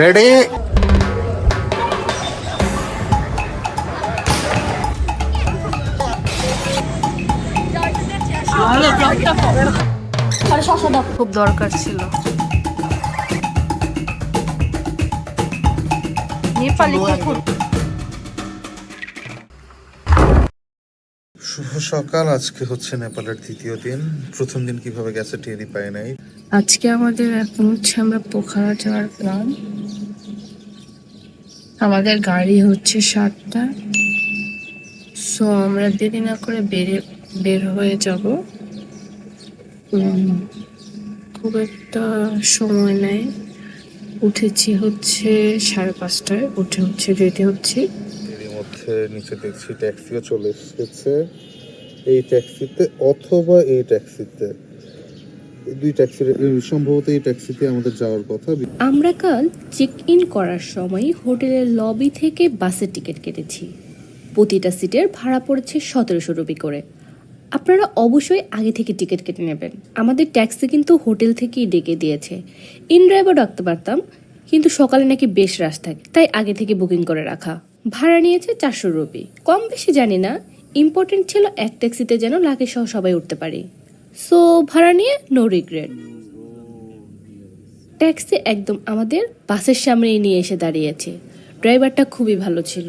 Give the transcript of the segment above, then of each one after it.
Ready খুব দরকার ছিল। নেপালি কুকুর শুভ সকাল। আজকে হচ্ছে নেপালের তৃতীয় দিন। প্রথম দিন কীভাবে গেছে টেরই পাই নাই। আজকে আমাদের এখন হচ্ছে আমরা পোখারা যাওয়ার প্ল্যান আমাদের গাড়ি হচ্ছে সাতটা। সো আমরা দেরি না করে বেরে বের হয়ে যাব। খুব একটা সময় নেই। উঠেছি হচ্ছে সাড়ে পাঁচটায়। উঠে হচ্ছে রেডি হচ্ছি। মধ্যে নিচে দেখছি ট্যাক্সিও চলে এসেছে। এই ট্যাক্সিতে অথবা এই ট্যাক্সিতে। দুই ট্যাক্সির সম্ভবত এই ট্যাক্সিতে আমাদের যাওয়ার কথা। আমরা কাল চেক ইন করার সময় হোটেলের লবি থেকে বাসের টিকিট কেটেছি। প্রতিটা সিটের ভাড়া পড়েছে সতেরোশো রুপি করে। আপনারা অবশ্যই আগে থেকে টিকিট কেটে নেবেন। আমাদের ট্যাক্সি কিন্তু হোটেল থেকেই ডেকে দিয়েছে। ইন ড্রাইভার ডাকতে পারতাম, কিন্তু সকালে নাকি বেশ রাশ থাকে, তাই আগে থেকে বুকিং করে রাখা। ভাড়া নিয়েছে চারশো রুপি। কম বেশি জানি না ইম্পর্টেন্ট ছিল এক ট্যাক্সিতে যেন লাগে সহ সবাই উঠতে পারি। সো ভাড়া নিয়ে নো রিগ্রেট ট্যাক্সি একদম আমাদের বাসের সামনেই নিয়ে এসে দাঁড়িয়েছে। ড্রাইভারটা খুবই ভালো ছিল।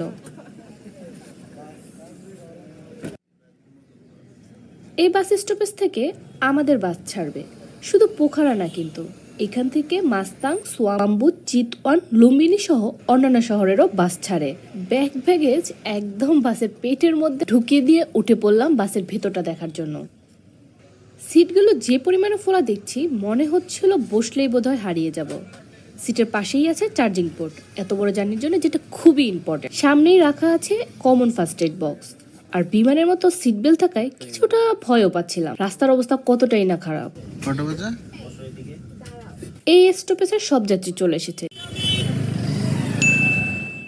এই বাস স্টপেজ থেকে আমাদের বাস ছাড়বে। শুধু পোখারা না কিন্তু। এখান থেকে মাস্তাং, সোয়াম্বু, চিতওয়ান লুম্বিনী সহ অন্যান্য শহরেরও বাস ছাড়ে। ব্যাগ ব্যাগেজ একদম বাসের পেটের মধ্যে ঢুকিয়ে দিয়ে উঠে পড়লাম বাসের ভেতরটা দেখার জন্য। সিটগুলো যে পরিমাণে ফোলা দেখছি, মনে হচ্ছিল বসলেই বোধহয় হারিয়ে যাব। সিটের পাশেই আছে চার্জিং পোর্ট, এত বড় জার্নির জন্য যেটা খুবই ইম্পর্টেন্ট সামনেই রাখা আছে কমন ফার্স্ট এড বক্স। আর বিমানের মতো সিট বেল্ট থাকায় কিছুটা ভয়ও পাচ্ছিলাম। রাস্তার অবস্থা কতটাই না খারাপ। কটা বাজে? এই স্টপেজে সব যাত্রী চলে এসেছে।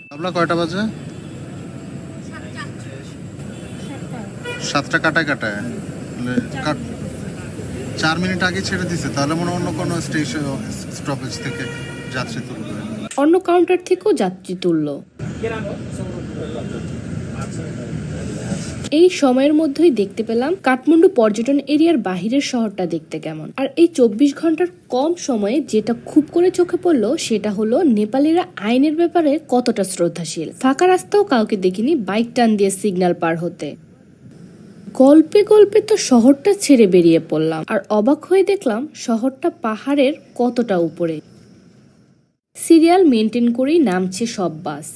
আপনার কয়টা বাজে? সাতটা কাটায় কাটায়। কাট- চার মিনিট আগে ছেড়ে দিছে তাহলে মনে অন্য কোনো স্টেশন স্টপেজ থেকে যাত্রী তুলবে। অন্য কাউন্টার থেকেও যাত্রী তুলল। এই সময়ের মধ্যেই দেখতে পেলাম কাঠমান্ডু পর্যটন এরিয়ার বাহিরের শহরটা দেখতে কেমন। আর এই চব্বিশ ঘণ্টার কম সময়ে যেটা খুব করে চোখে পড়ল, সেটা হলো নেপালিরা আইনের ব্যাপারে কতটা শ্রদ্ধাশীল। ফাঁকা রাস্তাও কাউকে দেখিনি বাইক টান দিয়ে সিগন্যাল পার হতে। গল্পে গল্পে তো শহরটা ছেড়ে বেরিয়ে পড়লাম, আর অবাক হয়ে দেখলাম শহরটা পাহাড়ের কতটা উপরে। সিরিয়াল মেনটেন করেই নামছে সব বাস।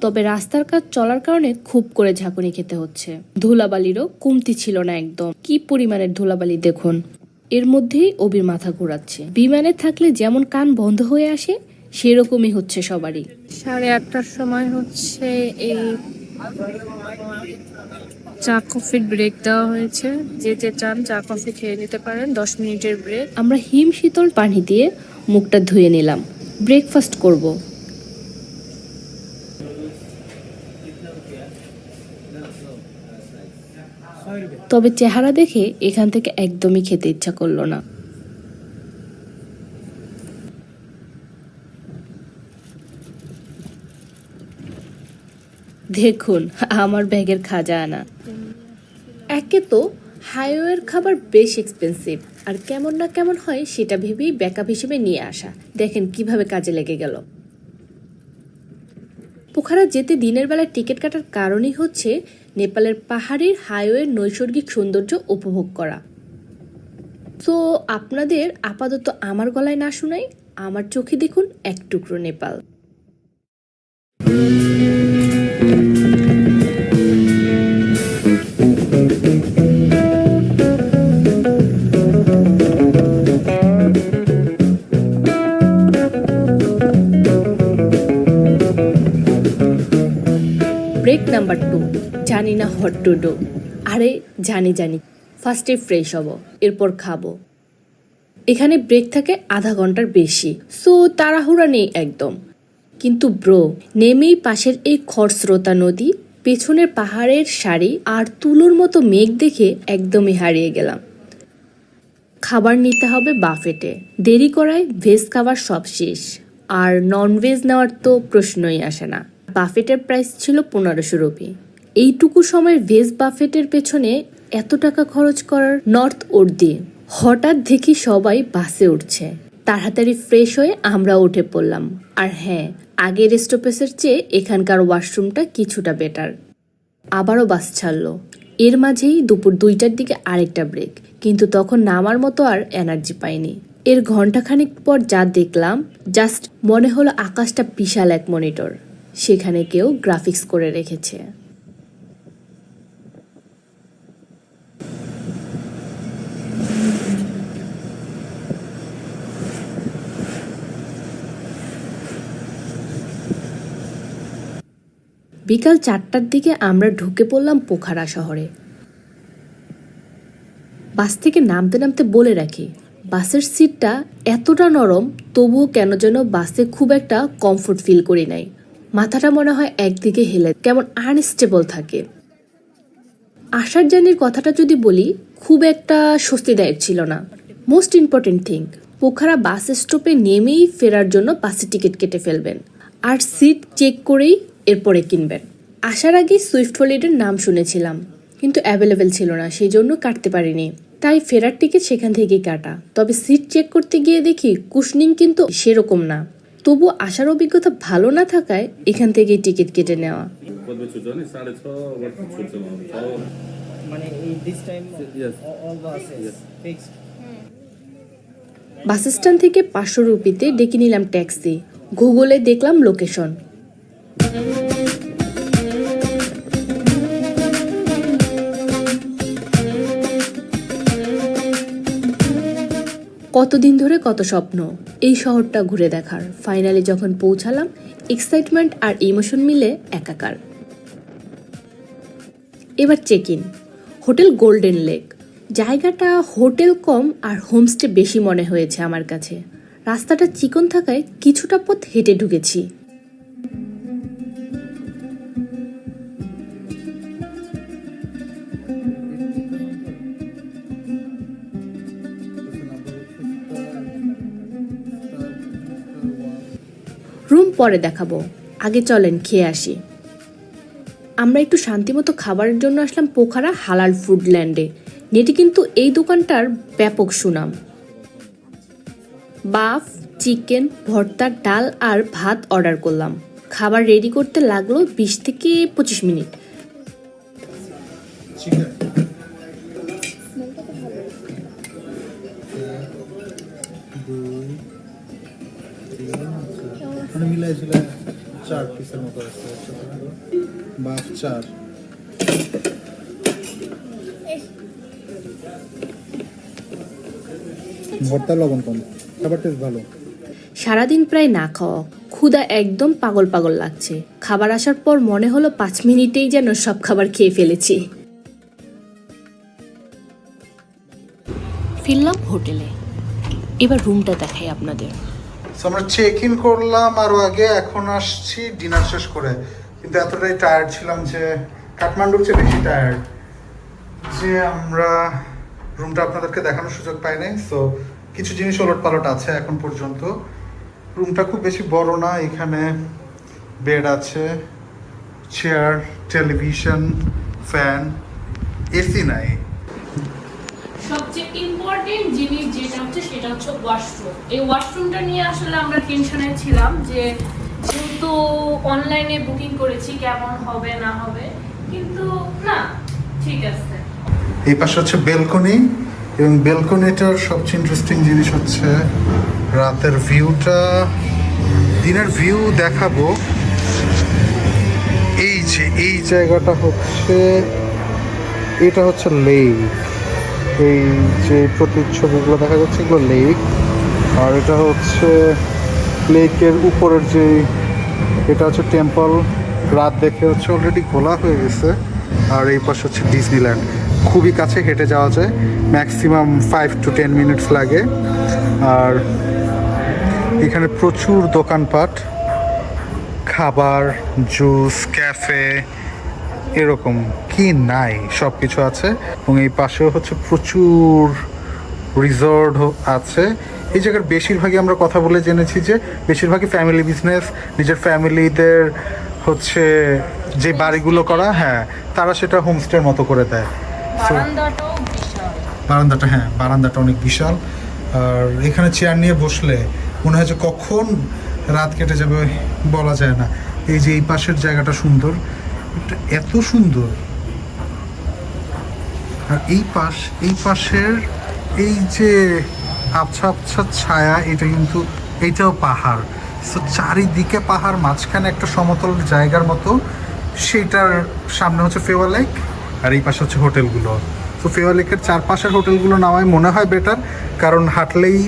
তবে রাস্তার কাজ চলার কারণে খুব করে ঝাঁকুনি খেতে হচ্ছে। ধুলাবালিরও কমতি ছিল না একদম। কি পরিমাণের ধুলাবালি দেখুন। এর মধ্যেই অবির মাথা ঘোরাচ্ছে। বিমানে থাকলে যেমন কান বন্ধ হয়ে আসে সেরকমই হচ্ছে সবারই। সাড়ে আটটার সময় হচ্ছে এই চা কফির ব্রেক দেওয়া হয়েছে। যে যে চান চা কফি খেয়ে নিতে পারেন দশ মিনিটের ব্রেক। আমরা হিম শীতল পানি দিয়ে মুখটা ধুয়ে নিলাম। ব্রেকফাস্ট করব। তবে চেহারা দেখে এখান থেকে একদমই খেতে ইচ্ছা করল না। দেখুন, আমার ব্যাগের খাজা আনা একে তো হাইওয়ের খাবার বেশ এক্সপেন্সিভ আর কেমন না কেমন হয় সেটা ভেবেই ব্যাকআপ হিসেবে নিয়ে আসা। দেখেন কীভাবে কাজে লেগে গেল। পোখারা যেতে দিনের বেলায় টিকিট কাটার কারণই হচ্ছে নেপালের পাহাড়ের হাইওয়ের নৈসর্গিক সৌন্দর্য উপভোগ করা। তো আপনাদের আপাতত আমার গলায় না শোনাই, আমার চোখে দেখুন এক টুকরো নেপাল। জানি না হট টু ডু আরে, জানি জানি। ফার্স্টে ফ্রেশ হব, এরপর খাব। এখানে ব্রেক থাকে আধা ঘণ্টার বেশি। সো তাড়াহুড়া নেই একদম। কিন্তু ব্রো নেমেই পাশের এই খরস্রোতা নদী, পেছনের পাহাড়ের সারি আর তুলোর মতো মেঘ দেখে একদমই হারিয়ে গেলাম। খাবার নিতে হবে বাফেটে। দেরি করায় ভেজ খাবার সব শেষ। আর ননভেজ নেওয়ার তো প্রশ্নই আসে না। বাফেটের প্রাইস ছিল পনেরোশো রুপি। এইটুকু সময়ের ভেজ বাফেটের পেছনে এত টাকা খরচ করার নর্থ দিয়ে হঠাৎ দেখি সবাই বাসে উঠছে। তাড়াতাড়ি ফ্রেশ হয়ে আমরা উঠে পড়লাম। আর হ্যাঁ আগের স্টপেজের চেয়ে এখানকার ওয়াশরুমটা কিছুটা বেটার। আবারও বাস ছাড়লো। এর মাঝেই দুপুর দুইটার দিকে আরেকটা ব্রেক। কিন্তু তখন নামার মতো আর এনার্জি পাইনি। এর ঘন্টাখানিক পর যা দেখলাম, জাস্ট মনে হলো আকাশটা বিশাল এক মনিটর। সেখানে কেউ গ্রাফিক্স করে রেখেছে। বিকাল চারটার দিকে আমরা ঢুকে পড়লাম পোখারা শহরে। বাস থেকে নামতে নামতে বলে রাখি, বাসের সিটটা এতটা নরম, তবুও কেন যেন বাসে খুব একটা কমফোর্ট ফিল করি নাই। মাথাটা মনে হয় একদিকে হেলে, কেমন আনস্টেবল থাকে। আসার জানির কথাটা যদি বলি, খুব একটা স্বস্তিদায়ক ছিল না। Most important thing Pokhara bus স্টপে নেমেই ফেরার জন্য বাসে টিকিট কেটে ফেলবেন। আর সিট চেক করেই এরপরে কিনবেন। আসার আগে সুইফট হলিডের নাম শুনেছিলাম কিন্তু অ্যাভেলেবেল ছিল না সেই জন্য কাটতে পারিনি। তাই ফেরার টিকিট সেখান থেকেই কাটা। তবে সিট চেক করতে গিয়ে দেখি কুশনিং কিন্তু সেরকম না। তবু আসার অভিজ্ঞতা ভালো না থাকায় এখান থেকেই টিকিট কেটে নেওয়া। ছুটছে মানে? এই this time Yes. All buses fixed bus stand থেকে পাঁচশো রুপিতে ডেকে নিলাম ট্যাক্সি গুগলে দেখলাম লোকেশন কতদিন ধরে কত স্বপ্ন? এই শহরটা ঘুরে দেখার। ফাইনালি যখন পৌঁছালাম এক্সাইটমেন্ট আর ইমোশন মিলে একাকার। এবার check in hotel Golden Lake জায়গাটা হোটেল কম আর হোমস্টে বেশি মনে হয়েছে আমার কাছে। রাস্তাটা চিকন থাকায় কিছুটা পথ হেঁটে ঢুকেছি। রুম পরে দেখাবো। আগে চলেন, খেয়ে আসি। আমরা একটু শান্তিমতো খাবারের জন্য আসলাম পোখারা হালাল ফুড ল্যান্ডে নেটে কিন্তু এই দোকানটার ব্যাপক সুনাম। বাফ, চিকেন, ভর্তা, ডাল আর ভাত অর্ডার করলাম। খাবার রেডি করতে লাগল বিশ থেকে পঁচিশ মিনিট। মানে মিলাইছিল চার পিসের মতো আছে বাফ চার। ভর্তা লবণ কম খাবার টেস্ট ভালো। সারাদিন প্রায় না খাওয়া ক্ষুধা একদম পাগল পাগল লাগছে। খাবার আসার পর মনে হলো পাঁচ মিনিটেই যেন সব খাবার খেয়ে ফেলেছি। ফিরলাম হোটেলে। এবার রুমটা দেখাই আপনাদের। আমরা চেক ইন করলাম, আরও আগে, এখন আসছি ডিনার শেষ করে। কিন্তু এতটাই টায়ার্ড ছিলাম যে কাঠমান্ডুর চেয়ে বেশি টায়ার্ড যে আমরা রুমটা আপনাদেরকে দেখানোর সুযোগ পাই নাই। সো কিছু জিনিস ওলট পালট আছে এখন পর্যন্ত। রুমটা খুব বেশি বড় না, এখানে বেড আছে চেয়ার টেলিভিশন ফ্যান এসি নাই। ইম্পর্টেন্ট জিনিস যেটা হচ্ছে সেটা হচ্ছে ওয়াশরুম এই ওয়াশরুমটা নিয়ে আসলে আমরা টেনশনে ছিলাম যে যেহেতু অনলাইনে বুকিং করেছি, কেমন হবে, না হবে, কিন্তু না, ঠিক আছে। এই পাশে হচ্ছে বেলকনি এবং বেলকনিটার সবচেয়ে ইন্টারেস্টিং জিনিস হচ্ছে রাতের ভিউটা দিনের ভিউ দেখাবো। এই যে, এই জায়গাটা হচ্ছে, এটা হচ্ছে লেক এই যে প্রতিচ্ছবিগুলো দেখা যাচ্ছে এগুলো লেক আর এটা হচ্ছে লেকের উপরের যে, এটা হচ্ছে টেম্পল রাত দেখে হচ্ছে অলরেডি খোলা হয়ে গেছে। আর এই পাশে হচ্ছে ডিজনিল্যান্ড খুবই কাছে হেঁটে যাওয়া যায়। Maximum five to ten minutes লাগে। আর এখানে প্রচুর দোকানপাট। খাবার জুস ক্যাফে এরকম কি নাই সব কিছু আছে। এবং এই পাশেও হচ্ছে প্রচুর রিসর্ট আছে। এই জায়গার বেশিরভাগই আমরা কথা বলে জেনেছি যে বেশিরভাগই ফ্যামিলি বিজনেস নিজের ফ্যামিলিদের হচ্ছে যে বাড়িগুলো করা হ্যাঁ তারা সেটা হোমস্টের মতো করে দেয়। বারান্দাটা হ্যাঁ বারান্দাটা অনেক বিশাল। আর এখানে চেয়ার নিয়ে বসলে মনে হয় যে কখন রাত কেটে যাবে বলা যায় না। এই যে এই পাশের জায়গাটা সুন্দর। এটা এত সুন্দর। আর এই পাশ এই পাশের এই যে আবছা আবছা ছায়া এটা কিন্তু এইটাও পাহাড়। সো চারিদিকে পাহাড় মাঝখানে একটা সমতল জায়গার মতো। সেইটার সামনে হচ্ছে ফেওয়া লেক আর এই পাশে হচ্ছে হোটেলগুলো। তো ফেওয়া লেকের চারপাশের হোটেলগুলো নামায় মনে হয় বেটার কারণ হাঁটলেই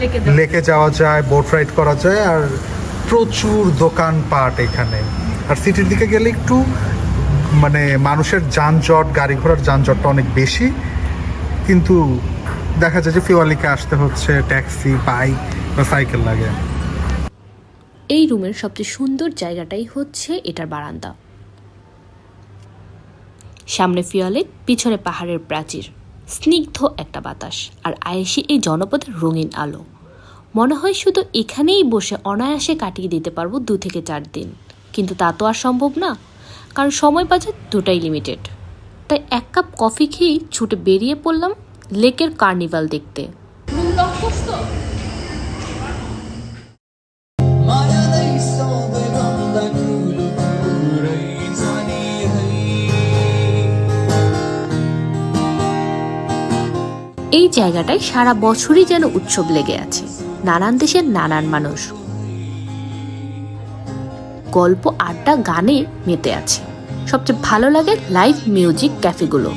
লেকে লেকে যাওয়া যায় বোট রাইড করা যায় আর প্রচুর দোকানপাট এখানে। আর সিটির দিকে গেলে একটু মানে মানুষের যানজট, গাড়ি ঘোড়ার যানজটটা অনেক বেশি। কিন্তু দেখা যায় যে ফিওয়ালিকে আসতে হচ্ছে ট্যাক্সি বাইক বা সাইকেল লাগে। এই রুমের সবচেয়ে সুন্দর জায়গাটাই হচ্ছে এটার বারান্দা। সামনে ফিয়ালে পিছনে পাহাড়ের প্রাচীর, স্নিগ্ধ একটা বাতাস, আর আয়েসি এই জনপদের রঙিন আলো। মনে হয় শুধু এখানেই বসে অনায়াসে কাটিয়ে দিতে পারব দু থেকে চার দিন। কিন্তু তা তো আর সম্ভব না, কারণ সময় বাজার দুটাই লিমিটেড তাই এক কাপ কফি খেয়েই ছুটে বেরিয়ে পড়লাম লেকের কার্নিভাল দেখতে। এই জায়গাটায় সারা বছরই যেন উৎসব লেগে আছে। নানান দেশের নানান মানুষ। গল্প আড্ডা গানে মেতে আছে। সবচেয়ে ভালো লাগে লাইভ মিউজিক ক্যাফেগুলো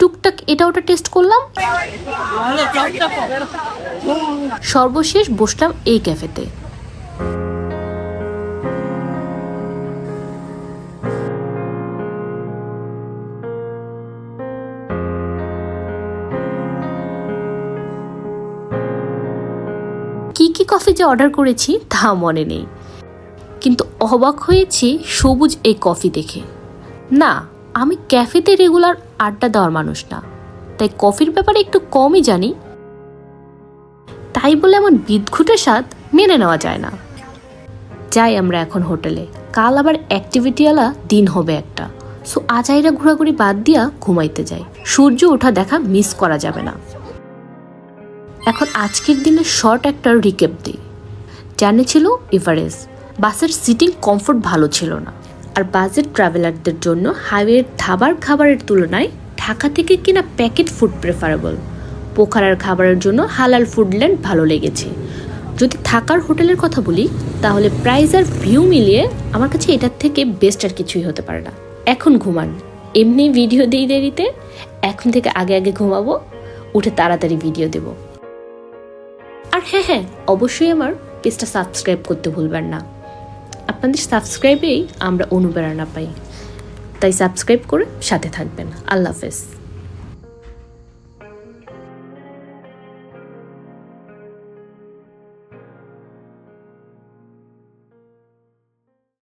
টুকটাক এটা ওটা টেস্ট করলাম। সর্বশেষ বসলাম এই ক্যাফেতে। কি কি কফি যে অর্ডার করেছি তা মনে নেই। কিন্তু অবাক হয়েছি সবুজ এই কফি দেখে। না আমি ক্যাফেতে রেগুলার আড্ডা দেওয়ার মানুষ না। তাই কফির ব্যাপারে একটু কমই জানি। তাই বলে এমন বিদঘুটে স্বাদ মেনে নেওয়া যায় না। যাই আমরা এখন হোটেলে। কাল আবার অ্যাক্টিভিটিওয়ালা দিন হবে একটা। সো আজাইরা ঘোরাঘুরি বাদ দিয়া ঘুমাইতে যাই। সূর্য ওঠা দেখা মিস করা যাবে না। এখন আজকের দিনের শর্ট একটা রিকেপ দিই। জার্নি ছিল এভারেস্ট বাসের সিটিং কমফোর্ট ভালো ছিল না। আর বাজেট ট্রাভেলারদের জন্য হাইওয়ের ধাবার খাবারের তুলনায় ঢাকা থেকে কিনা প্যাকেট ফুড প্রেফারেবল। পোখারার খাবারের জন্য হালাল ফুডল্যান্ড ভালো লেগেছে। যদি থাকার হোটেলের কথা বলি, তাহলে প্রাইস আর ভিউ মিলিয়ে আমার কাছে এটার থেকে বেস্ট আর কিছুই হতে পারে না। এখন ঘুমান। এমনি ভিডিও দিই দেরিতে, এখন থেকে আগে আগে ঘুমাবো, উঠে তাড়াতাড়ি ভিডিও দেবো। আর হ্যাঁ হ্যাঁ অবশ্যই আমার পেজটা সাবস্ক্রাইব করতে ভুলবেন না। আপনাদের সাবস্ক্রাইবেই আমরা অনুপ্রেরণা পাই। তাই সাবস্ক্রাইব করে সাথে থাকবেন। আল্লাহ হাফেজ।